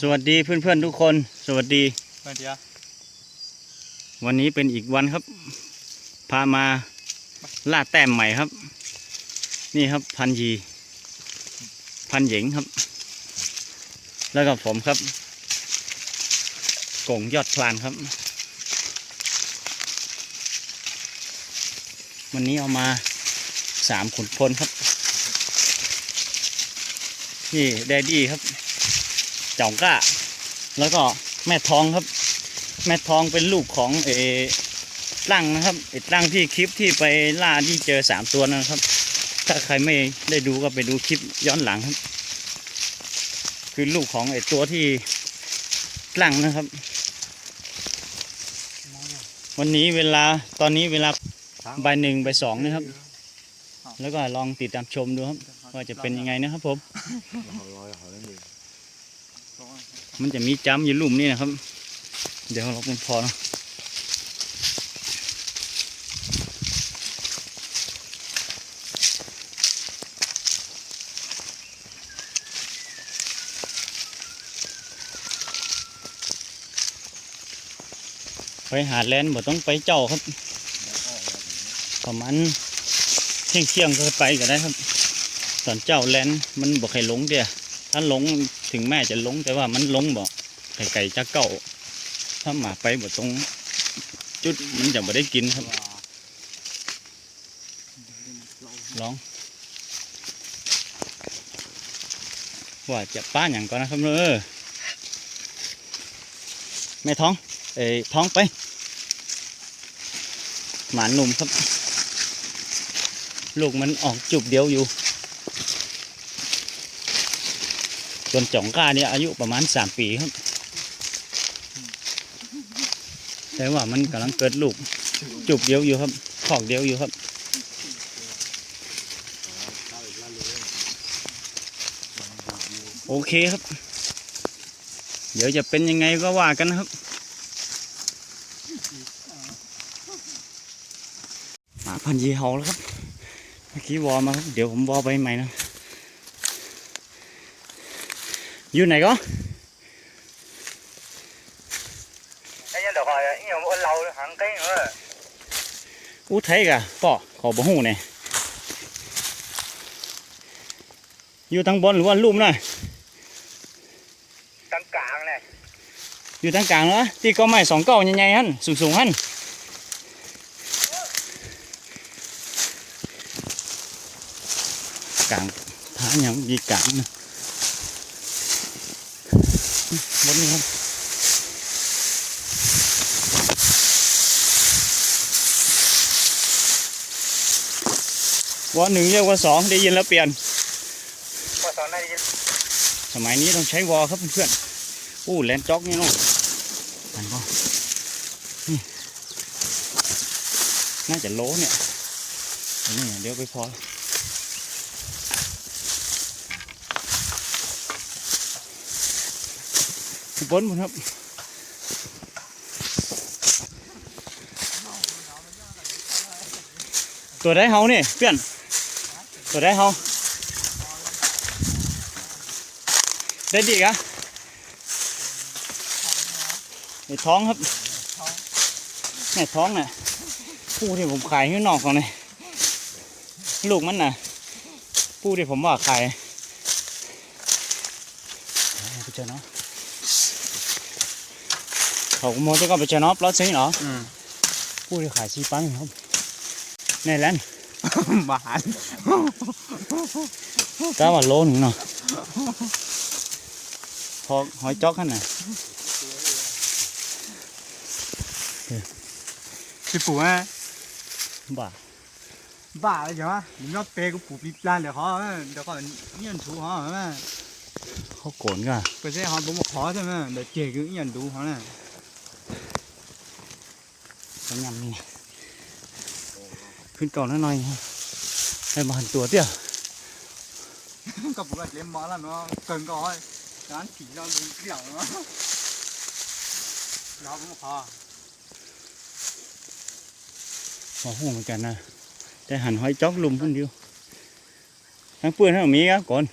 สวัสดีเพื่อนๆทุกคน สวัสดีเพื่อนเดียววันนี้เป็นอีกวันครับ พามาล่าแต้มใหม่ครับ นี่ครับพันยี พันเหยงครับ แล้วก็ผมครับกงยอดพลานครับ วันนี้เอามาสามขุนพลครับ นี่แดดดี้ครับ จ่องก้า แล้วก็แม่ทองครับ แม่ทองเป็นลูกของเอตั้งนะครับไอ้ตั้งที่คลิปที่ไปล่าที่เจอสามตัวนะครับ ถ้าใครไม่ได้ดูก็ไปดูคลิปย้อนหลังครับ คือลูกของไอ้ตัวที่ตั้งนะครับ วันนี้เวลาตอนนี้เวลาบ่ายหนึ่งบ่ายสองนะครับ แล้วก็ลองติดตามชมดูครับ ว่าจะเป็นยังไงนะครับผม มันจะมีจ้ำอยู่ลุ่มนี่นะครับ เดี๋ยวเราเป็นพอนะไปหาแลนบ่ต้องไปเจ้าครับ ประมาณเที่ยงเที่ยงก็ไปก็ได้ครับ ตอนเจ้าแลนมันบ่ใครหลงเดียถ้าหลง ถึงแม่จะลงแต่ว่ามันลงบ่ไข่ไก่จะเก่า ถ้าหมาไปบ่ตรง จุดมันจะบ่ได้กินครับลอง ว่าจะป้าอย่างก่อนนะครับเออแม่ท้อง เอ้ยท้องไป หมาหนุ่มครับ ลูกมันออกจุบเดียวอยู่ ส่วนจ่องก้าเนี่ยอายุประมาณสามปีครับ แต่ว่ามันกำลังเกิดลูก จุบเดียวอยู่ครับขอกเดียวอยู่ครับโอเคครับ เดี๋ยวจะเป็นยังไงก็ว่ากันครับหมาพันธุ์ยีเฮาแล้วครับ เมื่อกี้วอมาครับ เดี๋ยวผมวอไปใหม่นะ อยู่ไหนก็ไอ้ยันเดี๋ยวคอยไอ้ยังมันเราหัง cây nữa อู้ไทยกะป่อขอบ่หูเนี่ยอยู่ทางบนหรือว่าลุ่มน่ะ căng cạn này อยู่ทางกลางเนาะที่ก็ไม้สองเก้าใหญ่ๆฮั่นสูงๆฮั่นกลางผาอย่างดีกลางนะ บนนี้ครับวอหนึ่งเรียกว่าสองได้ยินแล้วเปลี่ยน qua sau này đi สมัยนี้ต้องใช้วอครับเพื่อนๆอู้แลนจ็อกนี่เนาะอันก็นี่น่าจะโลเนี่ยอันนี่เดี๋ยวไปพอขึ้น บนบนครับตัวได้เฮาเนี่ยเพื่อนตัวได้เฮาได้ดีกะไอ้ท้องครับแม่ท้องน่ะผู้ที่ผมขายข้นอกของนี่ลูกมันน่ะผู้ที่ผมว่าขายอาไปเจอเนาะ เขาโมจะก็ไปเจอเนาะปลอดซิงเหรอ ừ ผู้ที่ขายซีปังครับในแลนด์ mà hẳn ก็ว่าโลหนึ่งเนาะพอหอยจอกขันน่ะ sư phụ á บ้า bà ấy chứ mình nó bê cái phụ bịp lan để họ để họ nhận thú họ mà เขาโกนก่ะ bây giờ họ bố một khó thôi mà để chè cái nhận thú họ này เขายำนี่ขึ้นก่อนหน่อยครับให้มาหันตัวเตี้ย có phụ lại lên món là nó cần coi nó chỉ cho đúng kiểu nó nó bố một khó พอหูเหมือนกันนะแต่หันหอยจอกลุมคนเดียวทั้งเปื้อนทั้งหมีครับก่อน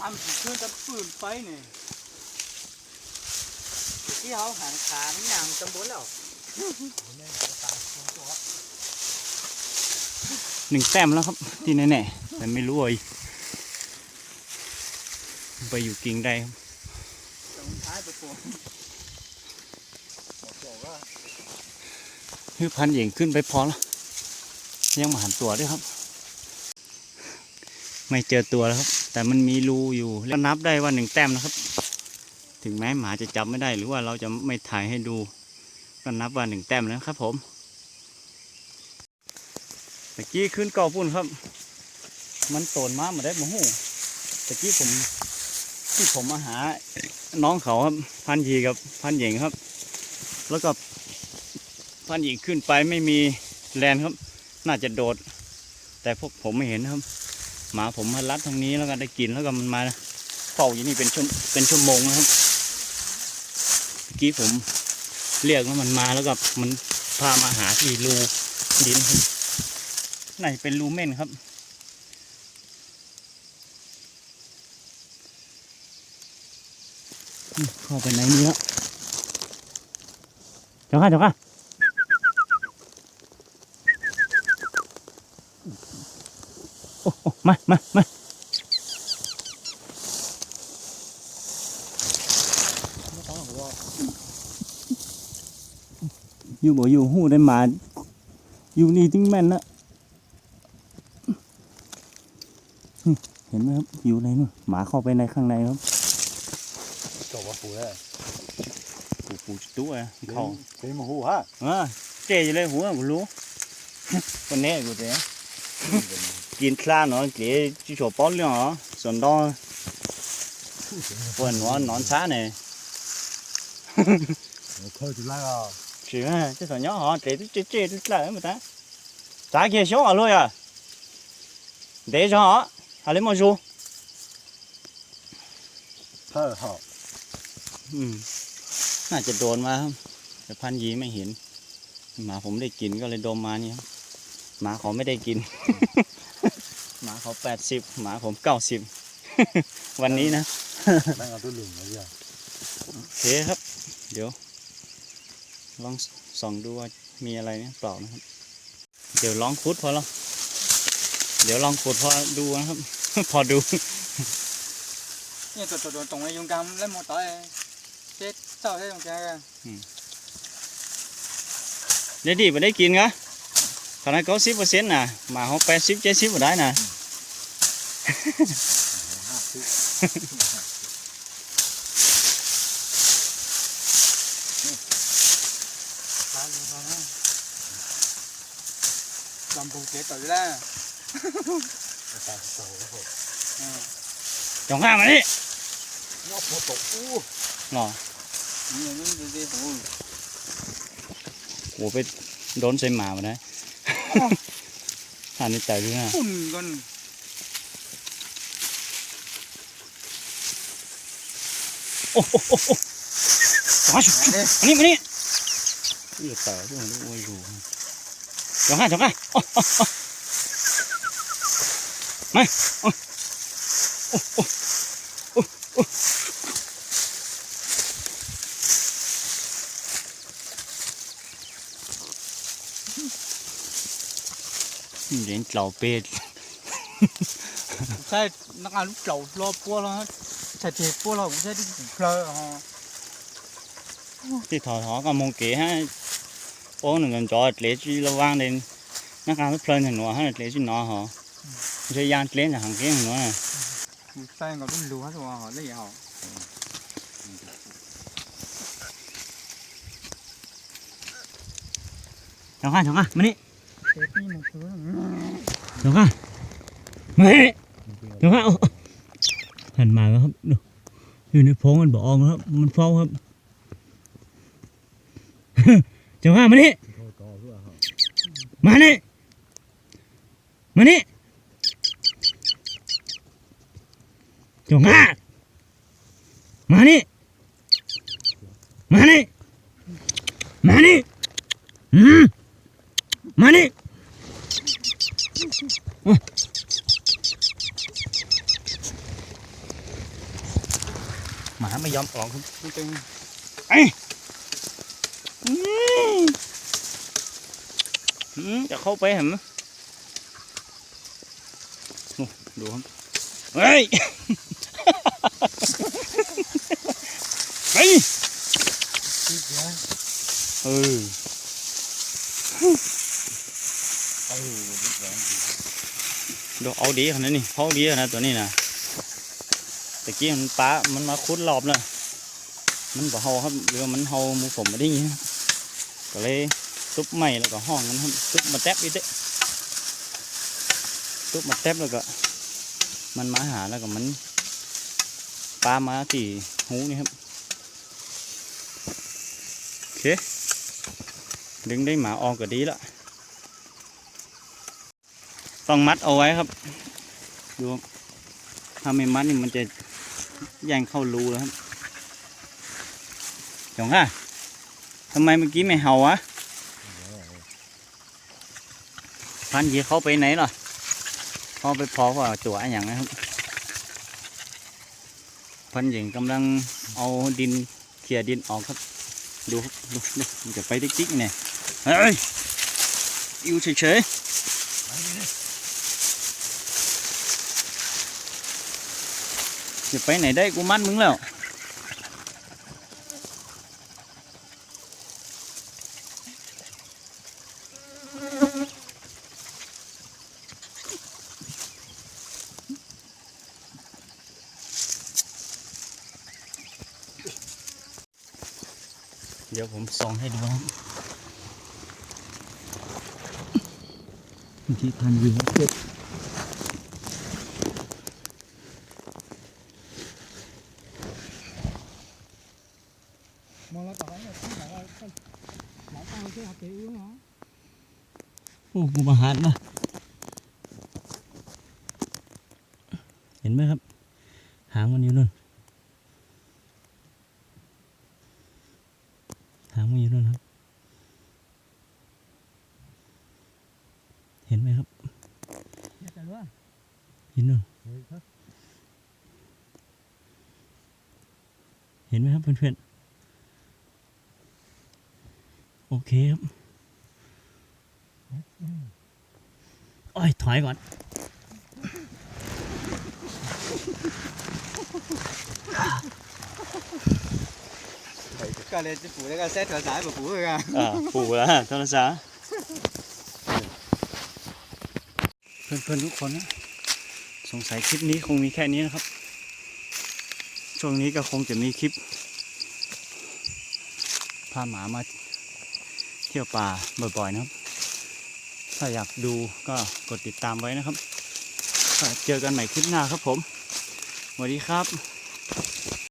má ำผีขึ้นจะปืนไฟเนี่ย ที่เขาหันขามันอย่างจำบนแล้วหนึ่งแต้มแล้วครับ ที่แน่ๆแต่ไม่รู้ว่าไปอยู่กิ่งใดครับคือพันเหย่งขึ้นไปพอแล้วยังมาหันตัวด้วยครับ ไม่เจอตัวแล้วครับ แต่มันมีรูอยู่แล้วนับได้ว่าหนึ่งแต้มนะครับ ถึงแม้หมาจะจับไม่ได้หรือว่าเราจะไม่ถ่ายให้ดูก็นับว่าหนึ่งแต้มแล้วครับผมตะกี้ขึ้นเก่าปุ่นครับ มันโตนมามาได้มาหูตะกี้ผมที่ผมมาหาน้องเขาครับ พันยีกับพันหย่งครับ แล้วก็พันหญิงขึ้นไปไม่มีแลนครับ น่าจะโดด แต่พวกผมไม่เห็นครับ หมาผมมาลัดทางนี้แล้วก็ได้กินแล้วก็มันมาเฝ้าอยู่นี่เป็นชั่วเป็นชั่วโมงนะครับ กี้ผมเรียกแล้วมันมาแล้วก็มันพามาหาที่รูดินไหนเป็นรูเม่นครับ เข้าไปในนี้แล้วเดี๋ยวค่ะเดี๋ยวค่ะโอ้มามามา อยู่บ่อยู่หูได้หมา อยู่นี่ถึงแม่นนะนี่เห็นไหมครับ อยู่ในนู่นหมาเข้าไปในข้างในครับจบว่าปูแล้วปูปูตัวอะเข้าเป็นมาหูฮะอ่าเจ๊อยู่เลยหัวกูรู้คนนี้กูเจ๊กินคลาเนาะเจ๊จีโฉป้อนเรื่องเหรอส่วนดอปวดหัวนอนช้าเนี่ยเข้าจุดแรกอะ chỉ ha chứ sỏi nhỏ họ trẻ chết chết lại mà ta ta kia xóa họ luôn à để cho họ họ lấy một xu thơ họ ừ น่าจะโดนมาครับแต่พันยีไม่เห็นหมาผมได้กินก็เลยดมมานี่คหมาเขาไม่ได้กิน หมาเขาแปดสิบหมาผมเก้าสิบวันนี้นะนั่งเอาตู้ลุมมาเยอะโอเคครับ เดี๋ยว ลองส่องดูว่ามีอะไรเนี่ยเปล่านะครับ เดี๋ยวลองขุดพอแล้วเดี๋ยวลองขุดพอดูนะครับ พอดูเนี่ยตัวตัวตัวตรงในยุงกำเล่นหมดต่อยเจ๊เจ้าใช่ตรงแกกันเดี๋ยวดีไปได้กินกะขนาดเขาสิบเปอร์เซ็นต์นะหมาเขาแปดสิบเจ็ดสิบได้นะ ห้าสิบลำปูเจ๊ต่อยแล้วตาโตแล้วผมจงข้ามมาดินอกโปโตอู้หรอนี่นี่ดูดิโอ้ยโหไปโดนใส่หมามาได้หันในใจด้วยนะฝุ่นกันโอ้โหโอ้โหมาชุบเด้มานี่มานี่อย่าต่อพวกมันโอ้ยดูจงข้ามจงข้ามโอ้โอ้โอ้มาโอ้โอ้โอ้โอ้โอ้เดี๋ยวเราเป็ดใช่นักงานลูกเจ้ารอปัวแล้วใช่เทปัวเราใช่ที่ถูกเพลอฮะที่ถอดหอก็มงเก๋ฮะโอ้หนึ่งกันจอดเลี้ยจีระวังเด่นนักกา รเพลินเห็นหัวฮะเลี้ยจีน้อหอใช้ยานเลี้ยจากหางเกี้ยงหัวน่ะ ใช่ก็รุ่นรู้ฮะตัวฮะเลยฮะจงข้าจงข้ามานี่เจ๊พี่มันคือจงข้ามานี่จงข้าเอาหันมาแล้วครับดูอยู่ในโพรงมันบอกออกครับ มันเฝ้าครับจงข้ามานี่โตโตด้วยฮะมานี่ มานี่จงข้ามานี่มานี่มานี่อืมมานี่หมาไม่ยอมออกครับมันเป็นอืมอืมจะเข้าไปเห็นไหมโอ้ ดูครับเฮ้ยเฮ้ยเนี้ยเออเออดูเอาดีขนาดนี้เขาดีนาดตัวนี้นะตะกี้มันป้ามันมาคุดรอบแล้วมันบ่เฮาครับหรือมันเฮามูผมไม่ได้ยินครับก็เลยซุบใหม่แล้วก็ห้องมันครับซุบมาแทบอีกเด้ซุบมาแทบแล้วก็ มันมาหาแล้วก็มันปลามาที่หูนี่ครับโอเค ดึงได้หมาออกก็ดีละต้องมัดเอาไว้ครับ ดูถ้าไม่มัดนี่มันจะแย่งเข้ารูแล้วครับจงค่ะทำไมเมื่อกี้ไม่เห่าวะพันยีเขาไปไหนล่ะ พอไปพอว่าจั่วอะไรอย่างนะครับพันหญิงกำลังเอาดินเขี่ยดินออกครับ ดูดูดูมันจะไปติ๊กๆเนี่ยเฮ้ยอยู่เฉยๆจะไปไหนได้กูมัดมึงแล้ว ดี๋ยวผมส่องให้ดูครับวิธีพันยิงเก็บมองแล้วต่อไปเนี่ยที่ไหนว่าหมาตาที่หักเตะอุ้งเหรอโอ้กูมาหาดนะเห็นไหมครับ หางมันอยู่นู่น หางมันอยู่นู่นครับ เห็นไหมครับ อย่าแต่ว่า เห็นนู่นเฮ้ยครับเห็นไหมครับเพื่อนๆ โอเคครับโอ้ย ถอยก่อน ก็เลยจะปูแล้วก็เซตสายแบบปูเลยกันอ่าปู่แล้วฮะโทรศัพท์เพื่อนๆทุกคนนะ สงสัยคลิปนี้คงมีแค่นี้นะครับ ช่วงนี้ก็คงจะมีคลิป พาหมามาเที่ยวป่าบ่อยๆนะครับ ถ้าอยากดูก็กดติดตามไว้นะครับ เจอกันใหม่คลิปหน้าครับผมสวัสดีครับ